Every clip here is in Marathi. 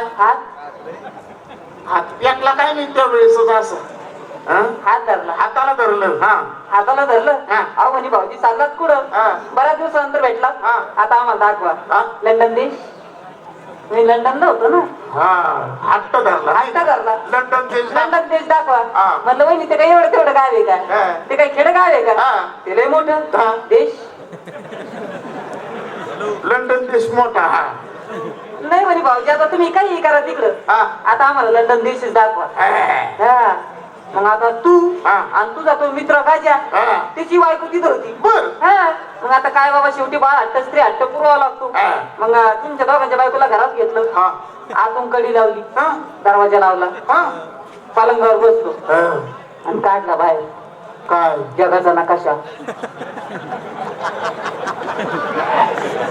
काय हात हात पेकला काय नाही त्या वेळेसच असं हं? हात धरला हाताला धरलं हा हाताला धरलं हा. अहो म्हणे भाऊजी चाललात कुठं. बऱ्याच दिवसानंतर भेटला. आता आम्हाला. दाखवा लंडन देश मी लंडनला होतो ना हा हट्ट धरला हट्ट धरला. लंडन देश लंडन देश दाखवा. म्हणलं वहिनी ते काही एवढं तेवढं गाव आहे. का ते काही खेड गाव आहे का. ते लय मोठं. देश लंडन देश मोठा हा नाही म्हणे भाऊजी आता तुम्ही काही करा तिकडं. हा. आता आम्हाला लंडन देशच दाखवा. हा. मग आता तू हा. आणि तुझा तो मित्र गाजा हा. त्याची बायको तिथं होती. बर. हा. मग आता काय बाबा शेवटी बाळ हट्ट स्त्री हट्ट पुरवावा लागतो. हा. मग अं, तुमच्या दोघांच्या बायकोला घरात घेतलं. हा. आतून कडी लावली. हा. दरवाजा लावला. हा. पलंगावर बसलो. आणि काढला बाहेर. काय जगाचा नकाशा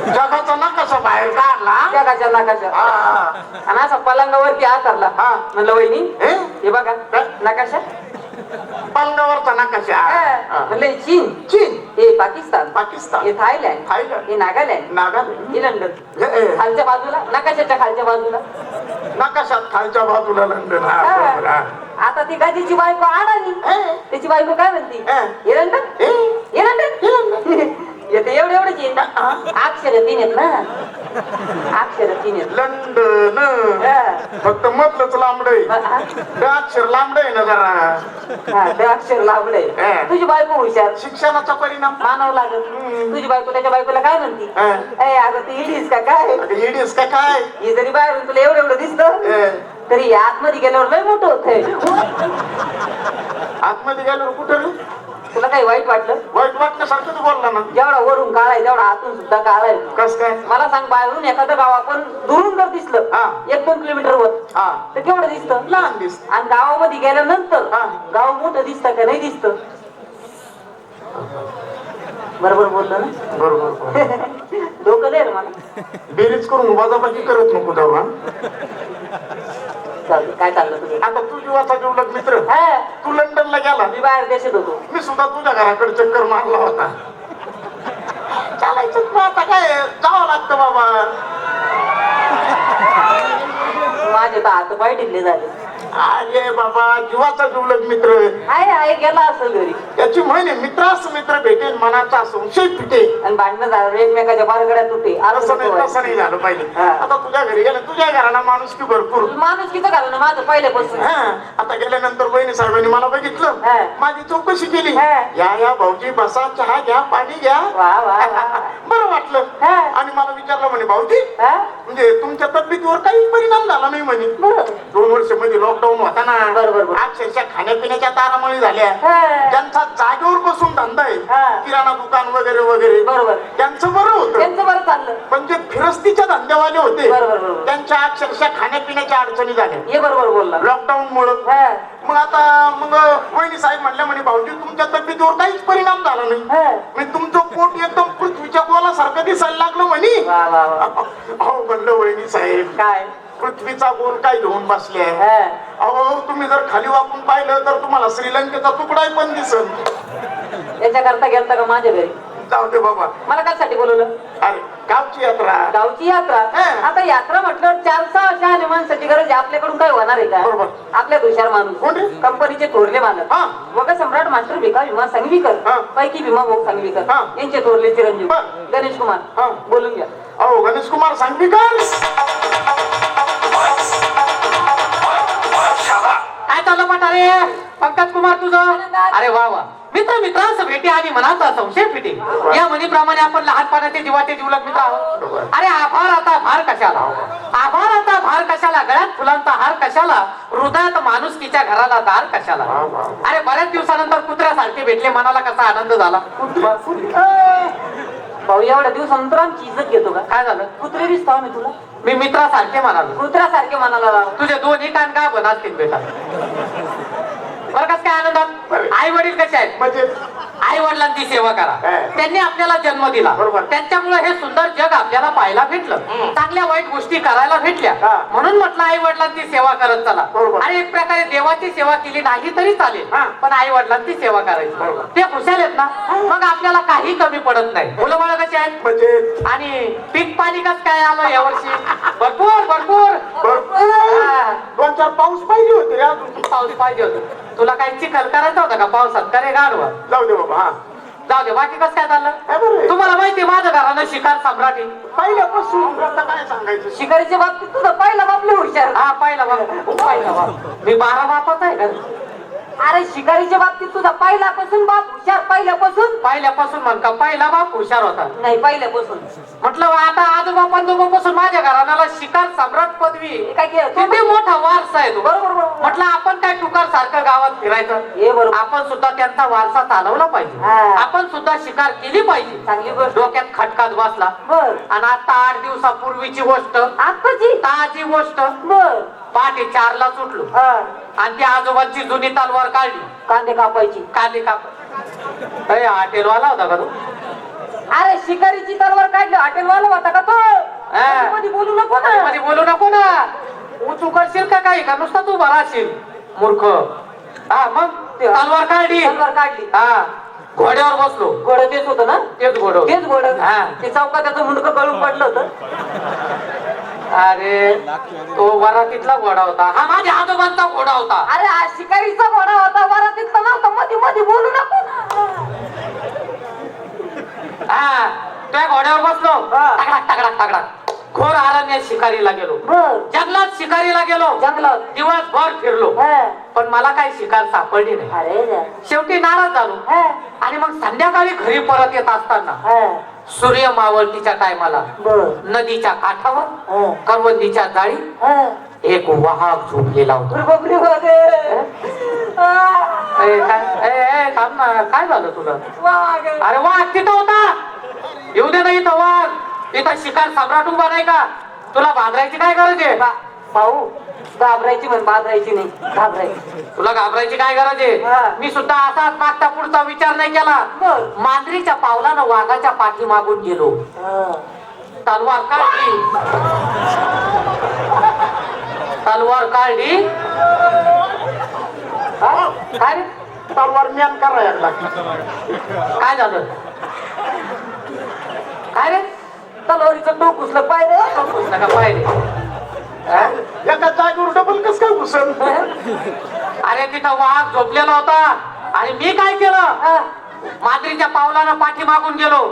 जगाचा नकाशा बाहेर काढला जगाचा नकाशा. आणि असा पलंगावरती हातरला हा. म्हणलं वहिनी हे? हे बघा? नकाशा पलंगावरचा नकाशा. हा. म्हणलं चीन चीन हे पाकिस्तान पाकिस्तान हे थायलंड थायलंड. हे नागालँड नागालँड हे लंडन हे, हे. खालच्या बाजूला नकाशाच्या खालच्या बाजूला नकाशात खालच्या बाजूला लंडन हा, हा. बरोबर, हा. आता ती गाजीची बायको आडाली हे. त्याची बायको काय म्हणती? येते एवढे एवढेच आहे हा. अक्षर तीन आहेत ना. अक्षर तीन आहेत. लंडन. हा. फक्त मधलंच लांबडय हा. अक्षर लांबडय ना जरा. हा, ते अक्षर हा. तुझी बायको हुशार. शिक्षणाचा परिणाम. मानव लागत. तुझी बायको त्याच्या बायकोला काय म्हणती? हा. ए अगं तू इडीस का काय? येडीस का काय? ही जरी बाहेरून तुला एवढं एवढं दिसत हे. तरी आतमध्ये गेल्यावर लय मोठं होतंय. आतमध्ये गेल्यावर कुठं रे? तुला काही वाईट वाटलं? वाईट वाटण्यासारखं तू बोलला ना. जेवढा वरून काळाय तेवढा आतून सुद्धा काळाय कस काय? मला सांग बाहेरून एखादं गाव आपण दुरून जर दिसलं. हा. एक दोन किलोमीटर वर. हा. तर केवढं दिसतं? लहान दिस आणि गावामध्ये गेल्यानंतर हा. गाव मोठं दिसतं का नाही दिसतं? बरोबर बोललो ना? बरोबर. डोकं दे रे मला. बेरीज करून वजाबाकी करत नको तेव्हा चालतं काय चाललं तुझं आता तू जीवाचा जीवलग मित्र. हा. तू लंडनला गेला. मी बाहेर देशात होतो. मी सुद्धा तुझ्या घराकडे चक्कर मारला होता. चालायचं मग आता काय? जावं लागतं बाबा. माझे तर हात पाय ढिल्ले झाले. अरे बाबा जीवाचा जीवलग मित्र. आहे आहे गेला असेल घरी. त्याची म्हणे मित्रास मित्र भेटेल मनाचा संशय फिटे आणि भांडणं झालं एकमेकाच्या तुटे. असं नाही तसं नाही झालं पाहिजे. आता तुझ्या घरी गेलं तुझ्या घराला माणूस की भरपूर. माणूस किती घालणं माझं पहिल्यापासून. हा, आता गेल्यानंतर बहिणी साहेबांनी मला बघितलं. हा. माझी चौकशी केली. हा. या या भाऊजी बसा चहा घ्या पाणी घ्या. वा वा वा. बरं वाटलं. हा. आणि मला विचारलं म्हणे भाऊजी हा? म्हणजे तुमच्या तब्येतीवर काही परिणाम झाला नाही म्हणे? बरं. दोन वर्षमध्ये लॉकडाऊन होता ना बरोबर, बरोबर. अक्षरशः खाण्यापिण्याच्या तारामळी झाल्या हा. ज्यांचा जागेवर बसून धंदा आहे हा. किराणा दुकान वगैरे वगैरे बरोबर. त्यांचं बरं होतं त्यांचं बरं चाललं पण जे फिरस्तीच्या धंद्यावाले होते बरोबर, बरोबर. त्यांच्या अक्षरशः खाण्यापिण्याच्या अडचणी झाल्या हे बरोबर बोलला लॉकडाऊन मुळे हा. मग आता मग वहिनी साहेब म्हणल्या म्हणे भाऊजी तुमच्या तब्येतीवर काहीच परिणाम झाला नाही हा. म्हणजे तुमचं पोट एकदम पृथ्वीच्या गोलासारखं दिसायला लागलं म्हणे वा वा वा अहो म्हणलं वहिनी साहेब काय पृथ्वीचा गोल काय घेऊन बसले हा. अहो तुम्ही जर खाली वाकून पाहिलं तर तुम्हाला श्रीलंकेचा तुकडाही पण दिसल याच्याकरता गेलता का माझ्या घरी जाऊ दे बाबा मला कशासाठी बोलवलं अरे गावची यात्रा गावची यात्रा हा. आता यात्रा म्हटलं चार सहा शहाणे माणसाची गरज आहे आपल्याकडून काय होणार आहे का. आपल्या हुशार माणूस? कंपनीचे थोरले मालक हा. वग सम्राट मास्टर भिका सांगवीकर हा. पैकी भीमा भाऊ सांगवीकर हा. यांचे थोरले चिरंजीव बर. गणेश हा. कुमार बोलून घ्या अहो गणेश कुमार सांगवीकर पठारे पंकज कुमार तुझं? अरे वा वा. मित्र मित्रांस भेटी आणि मनाचा संशय फिटे. या म्हणीप्रमाणे आपण लहानपणाचे जीवाचे जीवलग मित्र आहोत. अरे आभार आता भार कशाला? आभार आता भार कशाला? गळ्यात फुलांचा हार कशाला? हृदयात माणुसकीच्या घराला दार कशाला? अरे बऱ्याच दिवसानंतर कुत्र्यासारखे भेटले. मनाला कसा आनंद झाला? भाऊ एवढ्या दिवसानंतर आमची इज्जत घेतो का? काय झालं? कुत्रे दिसतो आम्ही तुला. मी मित्रासारखे म्हणालो. कुत्र्यासारखे मनाला लाव तुझे दोन्ही कान का बनasतील बेटा? बरं कस काय आनंदात? आई वडील कसे आहेत? म्हणजे? आई वडिलांची सेवा करा. त्यांनी आपल्याला जन्म दिला. बरोबर. त्यांच्यामुळे हे सुंदर जग आपल्याला पाहायला भेटलं. चांगल्या वाईट गोष्टी करायला भेटल्या. म्हणून म्हटलं आई वडिलांची सेवा करत चला. आणि एक प्रकारे देवाची सेवा केली नाही तरी चालेल. पण आई वडिलांची सेवा करायची. ते खुशाल आहेत ना? मग आपल्याला काही कमी पडत नाही. मुलं बाळ कशी आहेत? म्हणजे? आणि पीक पाणी कस काय आलं यावर्षी? भरपूर भरपूर. भरपूर. दोन चार पाऊस पाहिजे होते पाऊस पाहिजे होत. तुला काही चिखल करायचा होता का पावसात? करे गाडवा जाऊ दे बाबा हा. जाऊ दे बाकी कसं काय काय बरं आहे? झालं तुम्हाला माहिती आहे, माझं घरानं शिकार सम्राट. पहिल्यापासून आता काय सांगायचं? शिकारीच्या बाबतीत तुझं पहिला बापले हुशार. हा पाहिला बाप पाहिला बाप मी बारा बापाचा आहे का? अरे शिकारीच्या बाबतीत तुझा पहिल्यापासून बाप हुशार पहिल्यापासून? पहिल्यापासून म्हण का पहिला बाप हुशार होता. नाही पहिल्यापासून. म्हटलं आता आजोबा पंजोबापासून माझ्या घराण्याला शिकार सम्राट पदवी. काय केलं? तू किती मोठा वारसा आहे तो. बरोबर बरोबर. म्हटलं आपण काय टुकार सारखं गावात फिरायचं? बरोबर. आपण सुद्धा त्यांचा वारसा चालवला पाहिजे. आपण सुद्धा शिकार केली पाहिजे. चांगली गोष्ट. डोक्यात खटकात बसला. बर. आणि आता आठ दिवसापूर्वीची गोष्ट. आत्ताची ताजी गोष्ट. बर. पहाटे चारला सुटलो. हा. आणि त्या आजोबांची जुनी तलवार काढली. कांदे कापायची. कांदे काप. अरे हॉटेलवाला होता का तू? अरे शिकारीची तलवार काढली. हॉटेलवाला होता का तो? हा. मध्ये बोलू नको ना. मध्ये बोलू नको ना. उचू करशील का काही? का नुसता तू भराशील मूर्ख. हा मग तलवार काढली. तलवार काढली. हा. घोड्यावर बसलो. घोड तेच होतं ना? तेच घोड तेच घोड. हा. ते चौकात त्याचं मुंडकं गळून पडलं होतं. अरे तो वरातीतला घोडा होता. हा माझ्या आजोबांचा घोडा होता. अरे हा शिकारीचा घोडा होता. वरातीत तर नव्हता. मध्ये मध्ये बोलू नको हा. त्या घोड्यावर बसलो. हा. तगडाक तगडाक तगडाक घोर अरण्यात शिकारीला गेलो बर जंगलात शिकारीला गेलो जंगलात दिवसभर फिरलो. पण मला काही शिकार सापडली नाही अरे. शेवटी नाराज झालो हा. आणि मग संध्याकाळी घरी परत येत असताना हा. सूर्य मावळतीच्या टायमाला बर नदीच्या काठावर हा. करवंदीच्या जाळी हा. एक वाहक झोपलेला होता अरे बापरे बापरे. आ. ए, काय ए, ए, थांब ना काय झालं तुला वाघ. अरे वाघ तिथं होता येऊ दे ना इथं वाघ इथं शिकार सम्राट उभा नाही का? तुला बांधायची काय गरज आहे? भाऊ घाबरायची म्हण बांधायची नाही घाबरायची. तुला घाबरायची काय गरज. आहे? मी सुद्धा असाच मागचा पुढचा विचार नाही केला. मांजरीच्या पावलानं वाघाच्या पाठी मागून गेलो. तलवार काढली. तलवार काढली. हा? काय रे? तलवार म्यान करा एकदा. काय झालं? काय रे? तलवारीचं पाहिजे हा? एका जागेवर डबल कस काय घुसल? अरे तिथं वाघ झोपलेला होता. आणि मी काय केलं? हा. मांजरीच्या पावलानं पाठी मागून गेलो.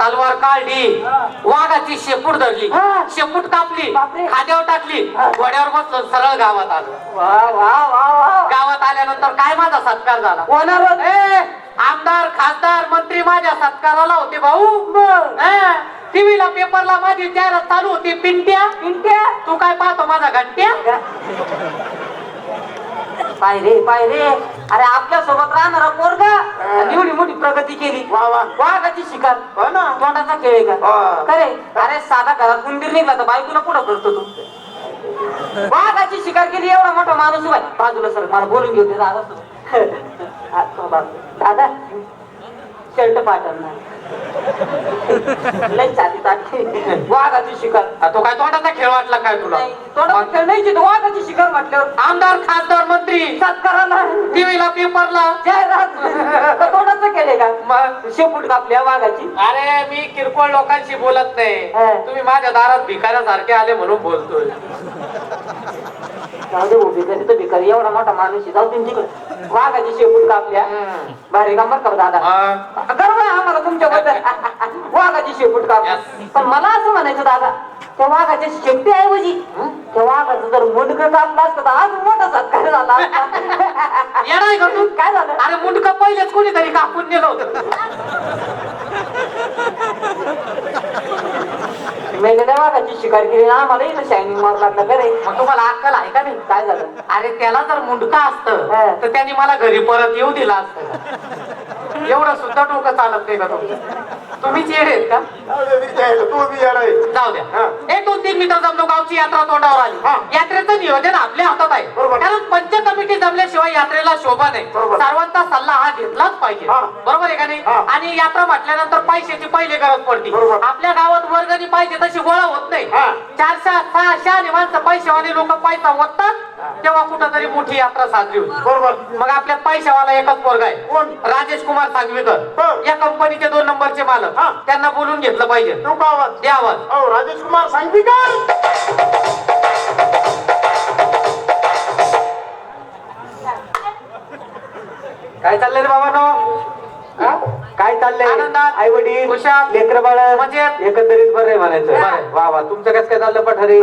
तलवार काढली. वाघाची शेपूट धरली. हा. शेपूट कापली. खाद्यावर टाकली. घोड्यावर बसलो सरळ गावात आलो. गावात आल्यानंतर काय माझा सत्कार झाला? आमदार खासदार मंत्री माझ्या सत्काराला होते भाऊ. टीव्हीला पेपरला माझी जाहिरात चालू होती पिंट्या. पिंट्या? तू काय पाहतो माझा घंट्या? पाय रे पाय रे. अरे आपल्यासोबत राहणारा पोरगा. आणि एवढी मोठी प्रगती केली. वा वा. वाघाची शिकार. हो ना. तोंडाचा खेळ आहे का? हा. खरे अरे साधा घरात उंदीर निघला तर बायकोला पुढं करतो तू? वाघाची शिकार केली. एवढा मोठा माणूस. बाजूला सर मला बोलून घेऊ दे दादा. दादा. शर्ट पाठवणार लय छाती टाकली वाघाची शिकार आ, तो काय तोंडाचा खेळ वाटला काय तुला? नाही, तोंडाचा खेळ नाही जिथं वाघाची शिकार म्हटल्यावर आमदार खासदार मंत्री. सत्काराला टीव्हीला पेपरला. जाहिरात तोंडाचं केले का? मग? शेपूट कापल्या वाघाची. अरे मी किरकोळ लोकांशी बोलत नाही. हा. तुम्ही माझ्या दारात भिकाऱ्यासारखे आले म्हणून बोलतोय. जाऊ दे हो, भिकारी तर भिकारी एवढा मोठा माणूस आहे. जाऊ दे तिकडे. वाघाची शेपूट कापल्या. भारी काम बरं का दादा? मग गर्व आहे आम्हाला तुमच्याबद्दल. वाघाची शेपूट कापली. Yes. पण मला असं म्हणायचं दादा त्या वाघाच्या शेपटी ऐवजी त्या वाघाचं जर मुंडकं कापलं असतं तर आज मोठा सत्कार झाला असता. का तू? काय झालं? अरे मुंडक पहिलेच कोणीतरी कापून नेलं होतं. मेलेल्या वाघाची शिकार केली ना आम्हाला इथं शायनिंग मार लागला का रे मग तुम्हाला अक्कल आहे का नाही? काय झालं? अरे त्याला जर मुंडका असतं. तर त्यांनी मला घरी परत येऊ दिला असतं. एवढं सुद्धा डोकं चालत नाही का तुमचं तुम्हीच येडे आहेत का जाऊ द्या हा. एक दोन तीन मित्र जमलो गावची यात्रा तोंडावर आली. यात्रेचं नियोजन आपल्या हातात आहे. कारण पंच कमिटी जमल्याशिवाय यात्रेला शोभा नाही. सर्वांचा सल्ला हा घेतलाच पाहिजे. बरोबर आहे का नाही. आणि यात्रा म्हटल्यानंतर पैशाची पहिली गरज पडते. आपल्या गावात वर्गणी पाहिजे तशी गोळा होत नाही. चारशे सहाशे आणि माणसं पैशावाले लोक पैसा ओततात तेव्हा कुठंतरी मोठी यात्रा साजरी होती बरोबर मग आपल्यात पैशावाला एकच पोरगा आहे? राजेश कुमार सांगवीकर बरं. या कंपनीचे दोन नंबरचे मालक. हा. त्यांना बोलून घेतलं पाहिजे. आवाज. द्या आवाज. अहो राजेश कुमार सांगवी काय काय चाललंय रे बाबा काय चाललंय? आनंदात, आई वडील खुशाल, लेकर बाळ मजेत. एकंदरीत बरं आहे म्हणायचं. आहे. वा वा तुमचं कसं काय चाललं पठारे?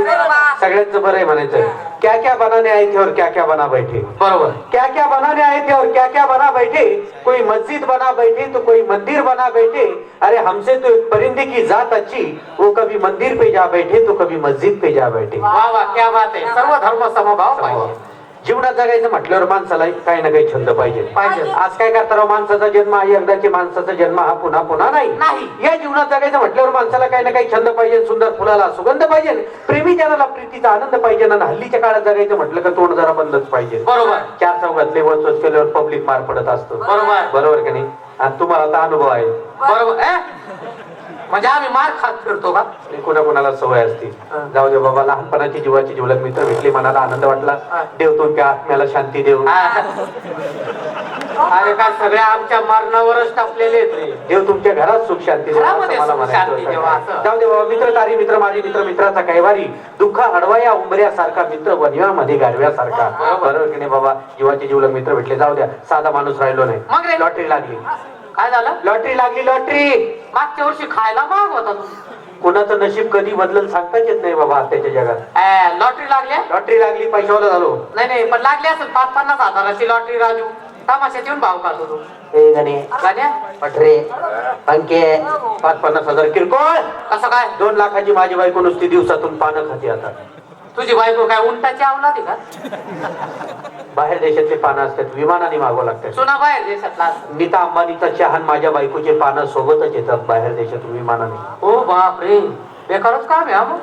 सगळ्यांचं बरं आहे म्हणायचं. क्या क्या बनाने आए थे और क्या क्या बना बैठे. बरोबर. क्या क्या बनाने आए थे और क्या क्या बना बैठे. कोई मस्जिद बना बैठे तो कोई मंदिर बना बैठे. अरे हमसे तो एक परिंदे की जात अच्छी वो कभी मंदिर पे जा बैठे तो कभी मस्जिद पे जा बैठे. वा वा क्या बात आहे. सर्व धर्म समभाव. पाहिजे. जीवनात जगायचं म्हटल्यावर माणसाला काही ना काही छंद पाहिजे. पाहिजे. आज काय करता राव? माणसाचा जन्म हा एकदाची माणसाचा जन्म हा पुन्हा पुन्हा नाही. नाही. या जीवनात जगायचं म्हटल्यावर माणसाला काही ना काही छंद पाहिजे सुंदर फुलाला सुगंध पाहिजे प्रेमी जनाला प्रीतीचा आनंद पाहिजे आणि हल्लीच्या काळात जगायचं म्हटलं का तोंड जरा बंदच पाहिजे. बरोबर. चार चौघातले वचवच केल्यावर पब्लिक मार पडत असतो. बरोबर. बरोबर का नाही? आणि तुम्हाला आता अनुभव आहे. बरोबर? म्हणजे आम्ही मार खात फिरतो का? कोणा कोणाला सवय असते. जाऊ दे बाबा लहानपणाची जीवाची जीवलग मित्र भेटले मनाला आनंद वाटला. देव तुमच्या आत्म्याला शांती देव अरे काय सगळ्या आमच्या मरणावरच टाकलेले देव तुमच्या घरात सुख शांती. जाऊ दे बाबा मित्र तारी मित्र माझी मित्र मित्राचा कैवारी. दुःख हडवा या उंबऱ्यासारखा मित्र वनव्यामध्ये गाडव्यासारखा बरोबर. की नाही बाबा? जीवाचे जीवलग मित्र भेटले जाऊ द्या. साधा माणूस राहिलो? नाही. लॉटरी लागली. काय झालं? लॉटरी लागली लॉटरी. मागच्या वर्षी खायला माग होता तू. कोणाचं नशीब कधी बदलल सांगताच येत नाही बाबा आत्ताच्या जगात. लॉटरी लागल्या लॉटरी लागली पैशावाला झालो. नाही नाही पण लागली असेल पाच पन्नास हजाराची लॉटरी राजू. तमाशात येऊन भाव खातो तू. हे गणे गाण्या? पठरे पंखे पाच पन्नास हजार किरकोळ. कसं काय? दोन लाखाची माझी बायको नुसती दिवसातून पानं खाते आता. तुझी बायको काय उंटाची आवलादी का? बाहेर देशातले पानं असतात विमानाने मागवा लागतात सुना बाहेर देशातला नीता अंबानीचा चहान माझ्या बायकोचे पानं सोबतच येतात बाहेर देशातून विमानाने. हो बाप रे बेकारच काम आहे हा मग.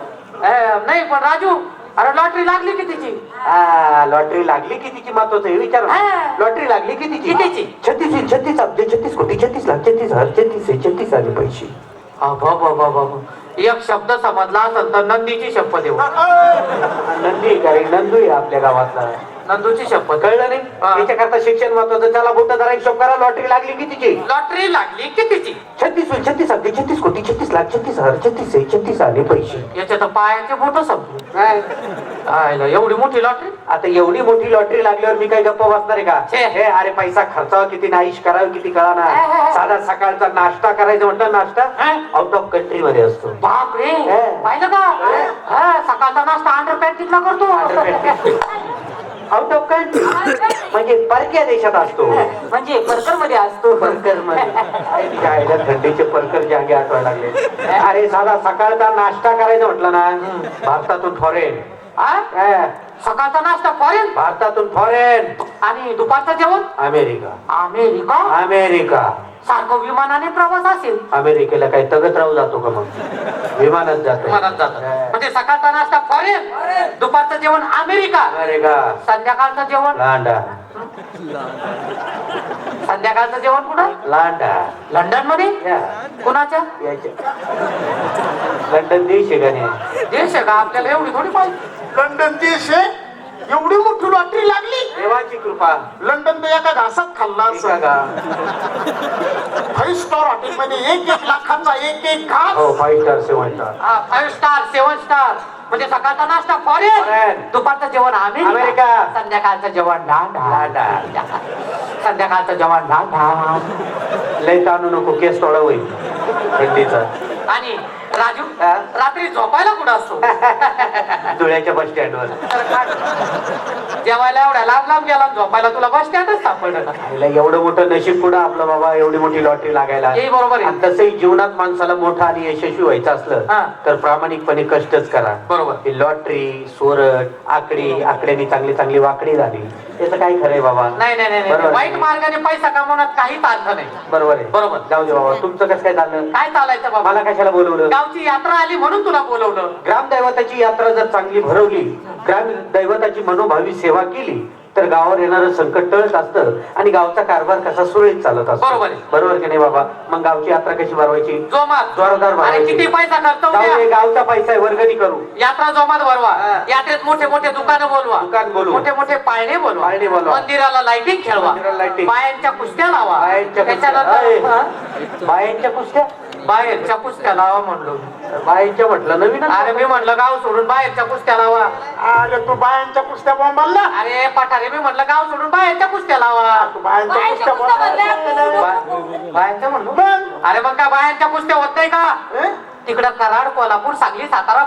ए, नाही पण राजू अरे लॉटरी लागली की तिची? आ, लॉटरी लागली कितीची महत्वाचं हे विचार हा. लॉटरी लागली कितीची कितीची? छत्तीस छत्तीस अब्ज छत्तीस कोटी छत्तीस लाख छत्तीस हजार छत्तीस आहे छत्तीस आले पैसे. अबा बाबा बाबा एक शब्द समजला असेल तर नंदीची शपथ देऊ. नंदी काय नंदू आहे आपल्या गावातला. नंदूची शपथ. कळलं नाही? हा. त्याच्याकरता शिक्षण महत्वाचं. त्याला बोट जरा हिशोब करा. लॉटरी लागली कितीची? लॉटरी लागली की तिची छत्तीस होईल. छत्तीस अब्ज छत्तीस कोटी. छत्तीस लाख छत्तीस हजार छत्तीस आहे छत्तीस आले पैसे. याच्यात पायाचे बोट संपले. काय? आयला, एवढी मोठी लॉटरी? आता एवढी मोठी लॉटरी लागल्यावर मी काय गप्प बसणार आहे का? छे. हे अरे पैसा खर्चावा किती नाहीश करावं किती कळा ना साधा सकाळचा नाश्ता करायचा म्हटलं नाश्ता हा. आउट ऑफ कंट्री मध्ये असतो. बाप रे हे. पाहिलं का? हा, सकाळचा नाश्ता अंडर पॅन्टीतला करतो. आउट ऑफ कंट्री म्हणजे परक्या देशात असतो. म्हणजे परकरमध्ये असतो. परकरमध्ये थंडीचे परकर जागे आठवायला लागले. अरे साधा सकाळचा नाश्ता करायचा म्हटलं ना भारतातून फॉरेन हा? सकाळचा नाश्ता फॉरेन भारतातून फॉरेन आणि दुपारचं जेवण? अमेरिका. अमेरिका? अमेरिका. सारखं विमानाने प्रवास असेल. अमेरिकेला काही तगत राहू जातो का मग? विमानात जातो. विमानात जातात म्हणजे सकाळचा नाश्ता फॉरेन दुपारचं जेवण अमेरिका. अमेरिका. संध्याकाळचं जेवण लांडा संध्याकाळचं जेवण कुठं? लांडा लंडन. मध्ये या. कुणाच्या लंडन देश आहे का नाही? देश आहे का? आपल्याला एवढी थोडी पाहिजे लंडन देश आहे. एवढी मोठी लॉटरी लागली? देवाची कृपा. लंडन तर एका घासात खाल्ला फाईव्ह स्टार हॉटेल मध्ये एक एक लाखाचा एक एक घास. हो five star seven star five star seven star म्हणजे सकाळचा नाश्ता फॉरेन. दुपारचं जेवण अमेरिका अमेरिका. संध्याकाळचं जेवण लांडा लांडा. संध्याकाळचं जेवण लांडा लय ताणू नको केस तोडा होईल थंडीचा. आणि राजू? रात्री झोपायला कुठं असतो धुळ्याच्या बस स्टँडवर? जेवायला एवढ्या लांब लांब गेला झोपायला तुला बस स्टँडच सापडलं आईला एवढं मोठं नशीब पुढं आपलं बाबा एवढी मोठी लॉटरी लागायला हे बरोबर आहे. आणि तसंही जीवनात माणसाला मोठं आणि यशस्वी व्हायचं असलं हा. तर प्रामाणिकपणे कष्टच करा बरोबर. ही लॉटरी सोरट आकडी आकड्यानी चांगली चांगली वाकडी झाली त्याचं काय खरंय बाबा नाही नाही नाही, नाही बरोबर. वाईट मार्गाने पैसा कमवण्यात काहीच अर्थ नाही बरोबर आहे बरोबर. जाऊ दे बाबा तुमचं कसं काय झालं काय चालायचं बाबा मला कशाला बोलवलं गावची यात्रा आली म्हणून तुला बोलवलं ग्रामदैवताची यात्रा जर चांगली भरवली ग्राम दैवताची मनोभावी सेवा केली तर गावावर येणारं संकट टळत असतं आणि गावचा कारभार कसा सुरळीत चालत असतो बरोबर आहे. बरोबर की नाही बाबा मग गावची यात्रा कशी भरवायची जोमात जोरदार भरवायची किती पैसा खर्च जाऊ दे. गावचा पैसा आहे वर्गणी करू यात्रा जोमात भरवा. यात्रेत मोठे मोठे दुकानं बोलवा दुकान बोलवू. मोठे मोठे पाळणे बोलवा पाळणे बोलवा. मंदिराला लाइटिंग खेळवा मंदिराला lighting. बायांच्या कुस्त्या लावा बायांच्या कुस्त्या त्याच्यानंतर? अय, बायांच्या कुस्त्या बाहेरच्या कुस्त्या लावा म्हणलो. बायांच्या म्हटलं नवीन अरे मी म्हणलं गाव सोडून बाहेरच्या कुस्त्या लावा. अरे तू बायांच्या कुस्त्या बोंबाल अरे पठारे मी म्हटलं गाव सोडून बाहेरच्या कुस्त्या लावा. तू बायांच्या बायांच्या कुस्त्या बोंबाल बा- बाहेरच्या म्हणलो मग अरे मग काय बाहेरच्या कुस्त्या होत नाही का? तिकडं कराड कोल्हापूर सांगली सातारा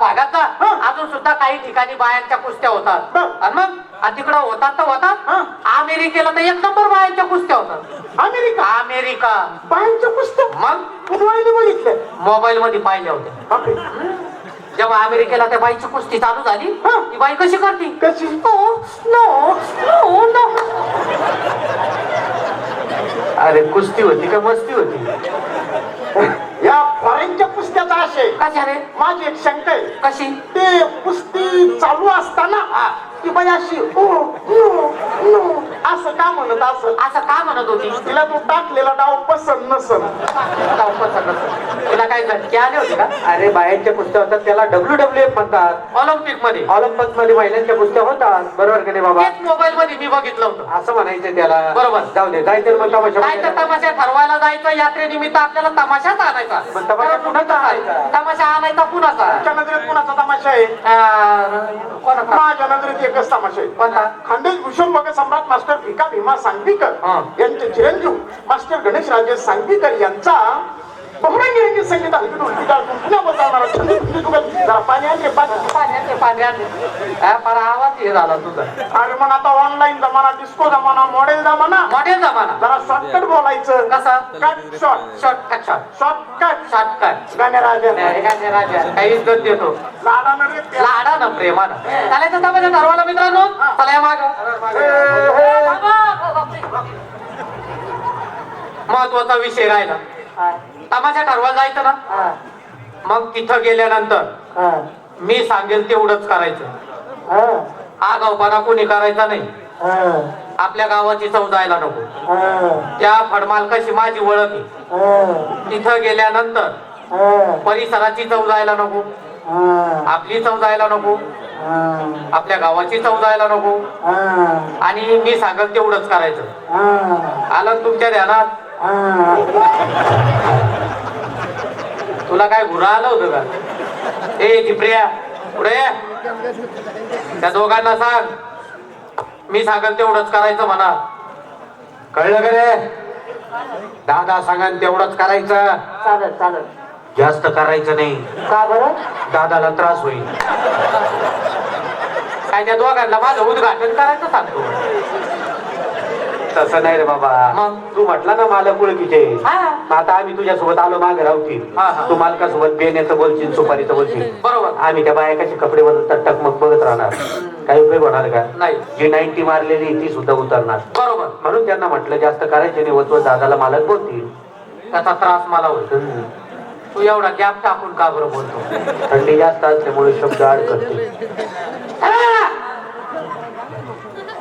हं. अजून सुद्धा काही ठिकाणी बायांच्या कुस्त्या होतात. आणि मग? आणि तिकडं होतात तर होतात. अमेरिकेला तर एक नंबर बायांच्या कुस्त्या होतात. अमेरिका? अमेरिका. बायांच्या कुस्त्या? मग? बघितलं मोबाईल मध्ये पाहिले होते. बापरे. जेव्हा अमेरिकेला त्या बाईची कुस्ती चालू झाली. ती बाई कशी करते? कशी? No no no. अरे कुस्ती होती का मस्ती होती? या फॉरेनच्या कुस्त्याचा असे कशा रे माझी एक शंका आहे. कशी? ते कुस्ती चालू असताना ती बाई अशी असं का म्हणत असं? असं का म्हणत होती? तिला तू टाकलेला डाव पसंत नसन. जाऊ पसंत नसेल. तुला काय झटके आले होते का? अरे बायांच्या कुस्त्या होतात त्याला डब्ल्यू डब्ल्यू एफ म्हणतात. ऑलिम्पिकमध्ये ऑलिम्पिकमध्ये महिलांच्या कुस्त्या होतात. बरोबर की नाही बाबा? मोबाईल मध्ये मी बघितलं होतं. असं म्हणायचं त्याला. बरोबर. जाऊ दे जायचं मग तमाशा काय तर. तमाशा ठरवायला जायचं यात्रेनिमित्त आपल्याला तमाशाच आणायचा. तमाशा कुणाचा आणायचा? तमाशा आणायचा कुणाचा? नजरेत कोणाचा तमाशा आहे? माझ्या नजरेत एकच तमाशा आहे. कोणता खानदेश भूषण भगत सम्राट मास्टर भिका भीमा सांगवीकर हा. यांचे चिरंजीव मास्टर गणेश राजे सांगवीकर यांचा बहुरंगी रंगी संगीत हलकी पुन्हा बजावणारा छंदी खुंदी जुगल जरा पाणी आणले पाणी पाण्याचे पाण्याचे हा, फार आवाज हे झाला तुझा. अरे मग आता ऑनलाईन जमाना डिस्को जमाना मॉडेल जमाना. मॉडेल जमाना. जरा शॉर्टकट बोलायचं. कसा? कट शॉर्ट शॉर्टकट शॉर्ट काही इज्जत देतो. त्या. लाडानं प्रेमानं. चालायचं तमाशा ठरवायला मित्रांनो? चला या माग. महत्त्वाचा विषय राहिला. तमाशा ठरवायला जायचं ना? मग तिथं गेल्यानंतर मी सांगेल तेवढंच करायचं. आगाऊपणा कोणी करायचा नाही. आपल्या गावाची चव जायला नको. त्या फडमालकाशी माझी ओळख तिथं गेल्यानंतर परिसराची चव जायला नको. आपली चव जायला नको. आपल्या गावाची चव जायला नको. आणि मी सांगेल तेवढंच करायचं. आलं तुमच्या ध्यानात. तुला काय घुरा आलं होतं का? ए जिप्रिया पुढे. त्या दोघांना सांग. मी सांगेल तेवढंच करायचं म्हणा. कळलं का रे? दादा सांगा तेवढंच करायचं. चालेल चालेल. जास्त करायचं नाही. का बरं? दादाला त्रास होईल. काय त्या दोघांना माझं उद्घाटन करायचं सांगतो. तसं नाही रे बाबा. मग? तू म्हटला ना मालक ओळखीचे. हा. आता आम्ही तुझ्यासोबत आलो मागे राहतील हा, हा. तू मालकासोबत बेण्याचं बोलशील सुपारीचं बोलशील. बरोबर. आम्ही त्या बाया कशी कपडे बदलतात टकमक बघत राहणार. काही उपयोग होणार का? नाही. जी नाईन्टी मारलेली ती सुद्धा उतरणार. बरोबर. म्हणून त्यांना म्हटलं जास्त करायचे नाही वचवत दादाला मालक बोलतील. त्याचा त्रास मला हम्म. तू एवढा गॅप टाकून का बरं बोलतो? थंडी जास्त असल्यामुळे शब्द अडकते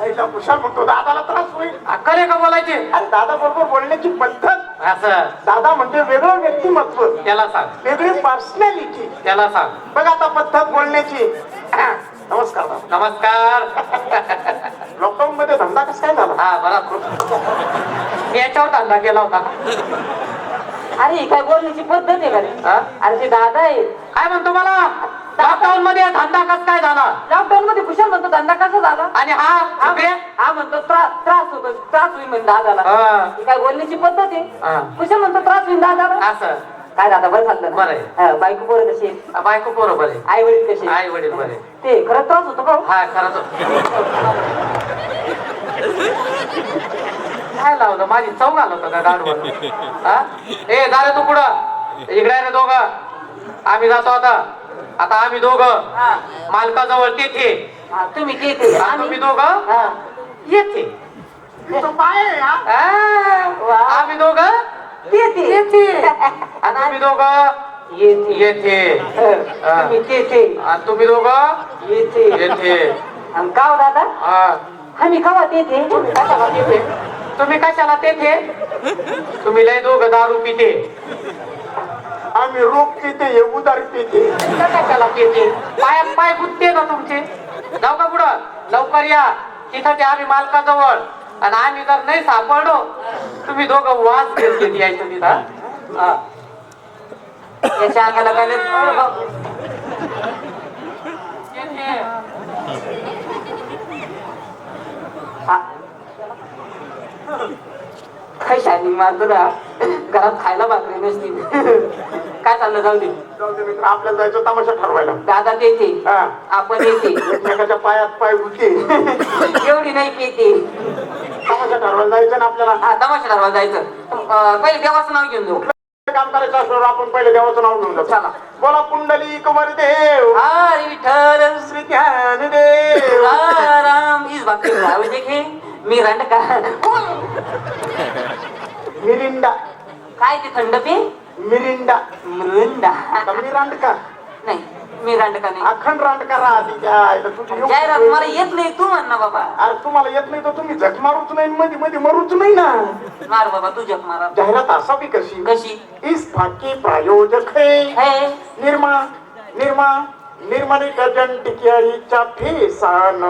आईला कुशाल म्हणतो दादाला त्रास होईल. अक्कल आहे का बोलायचे? अरे दादा बरोबर बोलण्याची पद्धत. असं. दादा म्हणजे वेगळं व्यक्तिमत्व. त्याला सांग. वेगळी पर्सनॅलिटी त्याला सांग. बघ आता पद्धत बोलण्याची. नमस्कार दादा. नमस्कार. लॉकडाऊन मध्ये धंदा कसा काय झाला? हा बरा. याच्यावर धंदा केला होता? अरे ही काय बोलण्याची पद्धत आहे का रे हा? अरे ते दादा आहे काय म्हणतो मला लॉकडाऊन मध्ये धंदा कस काय झाला लॉकडाऊन मध्ये कुशल म्हणतो धंदा कसा झाला आणि हा हा? हा म्हणतो त्रास त्रास होतो त्रास होईल म्हणजे दादाला हा. ही काय बोलण्याची पद्धत आहे हा. कुशल म्हणतो त्रास होईल दादाला असं काय दादा बरं ना? बरं आहे. हा, बायको पोरं कशी? आ, बायको बरोबर आहे आई वडील कसे आई वडील बरे ते खरंच त्रास होतो का हो? हा खरंच काय लावलं माझी चव घालवतो का गाडवर हा? ए जा रे तू पुढं. इकडे आहे रे दोघं. आम्ही जातो आता. आता आम्ही दोघं. मालकाजवळ तेथे. हा, तुम्ही ते तुम्ही दोघं हा. येथे. तो पाय आहे हा. आ, वा. आम्ही दोघं ते ते आणि तुम्ही दोघं येते येथे. हा, तुम्ही ते ते आणि तुम्ही दोघं येते येथे. आणि का हो दादा? हा. आम्ही कवा ते तुम्ही कशाला तेथे? तुम्ही लय दोघं दारू पिते. आम्ही रोग पिते उदार पिते. कशाला पिते? पायात पाय गुत्ते ना तुमचे. जाऊ का पुढं? लवकर या. तिथं ते आम्ही मालकाजवळ. आणि आम्ही जर नाही सापडलो तुम्ही दोघं वास घेत घेत यायचं तिथं. याच्या अंगाला काय. हा. काय शायनिंग मारतो ना? घरात खायला भाकरी नसती. काय चाललं? जाऊ दे. जाऊ दे मित्र आपल्याला जायचं तमाशा ठरवायला. दादा देते. हा. आपण येते. एकमेकाच्या पायात पाय होते एवढी नाही पेते. तमाशा ठरवायला जायचं ना आपल्याला. हा तमाशा ठरवा जायचं. अं, पहिले देवाचं नाव घेऊन जाऊ काम करायचं असल्यावर आपण पहिले देवाचं नाव घेऊन जातो चला. बोला पुंडली कुमार देव. हरी विठ्ठल श्री ज्ञान देव राम इस बात के भाव देखे मी रंड का? मिरिंडा. काय ते थंड पे? मिरिंडा. आता मी रांडका नाही मी रंड का नाही? अखंड रांडका राहा आधी काय तर तुझी एवढी जाहिरात वेळ- मला येत नाही तू म्हण ना बाबा. अरे तुम्हाला येत नाही तर तुम्ही झक मारूच नाही मध्ये मध्ये मरूच नाही ना. मार बाबा तू जग मारा. जाहिरात असावी कशी? कशी? इस फाके प्रायोजक है। निर्मा निर्मा निर्मा डिटर्जंट टिकियाळीच्या फेसान।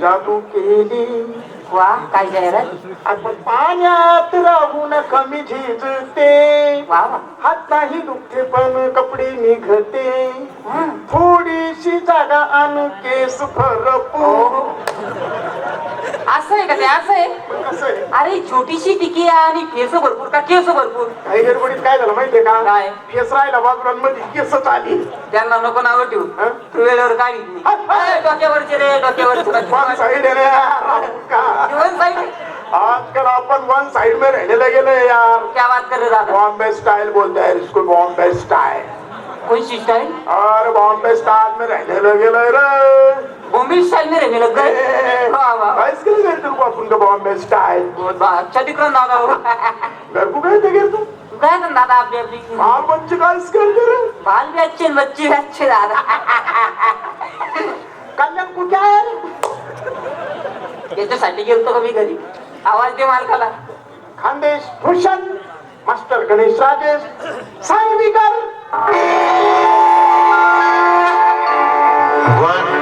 जादू केली वा काय जाहिरात आपण पाण्यात राहून कमी झिजते. वा वा. हात नाही दुखते पण कपडे निघते. हं. थोडीशी जागा आण केस भरपू असं आहे का ते? असं आहे? कसं आहे? अरे छोटीशी टिकी आहे आणि केस भरपूर का? केस भरपूर. काही गडबडीत काय झालं माहितीये का? काय? केस राहिला बाजूला मध्ये केसच आली त्यांना नको नाव ठेवू. हं? तू वेळेवर काढीत नाही अरे, डोक्यावरचे रे डोक्यावरचे. साइड आहे रे अपन वन साइड में रहने लगे ना यार। क्या बात कर रहे दादा? बॉम्बे स्टाइल बोलते हैं इसको बॉम्बे स्टाइल कौन सी स्टाइल और बॉम्बे स्टाइल में रहने लगे ले रे बॉम्बे स्टाइल में रहने लग? गए वाह ऐसे कैसे करते हो अपन का बॉम्बे स्टाइल बहुत अच्छा दिख रहा दादा हो घर को गए थे घर तू। काय ना दादा आपली आपली बाल बच्चे का इस करते रे बाल भी अच्छे बच्चे भी अच्छे दादा। कल्याण कुठे आहे याच्यासाठी गेलतो का मी घरी आवाज दे मालकाला. खानदेश भूषण मास्टर गणेश राजेश सांगवीकर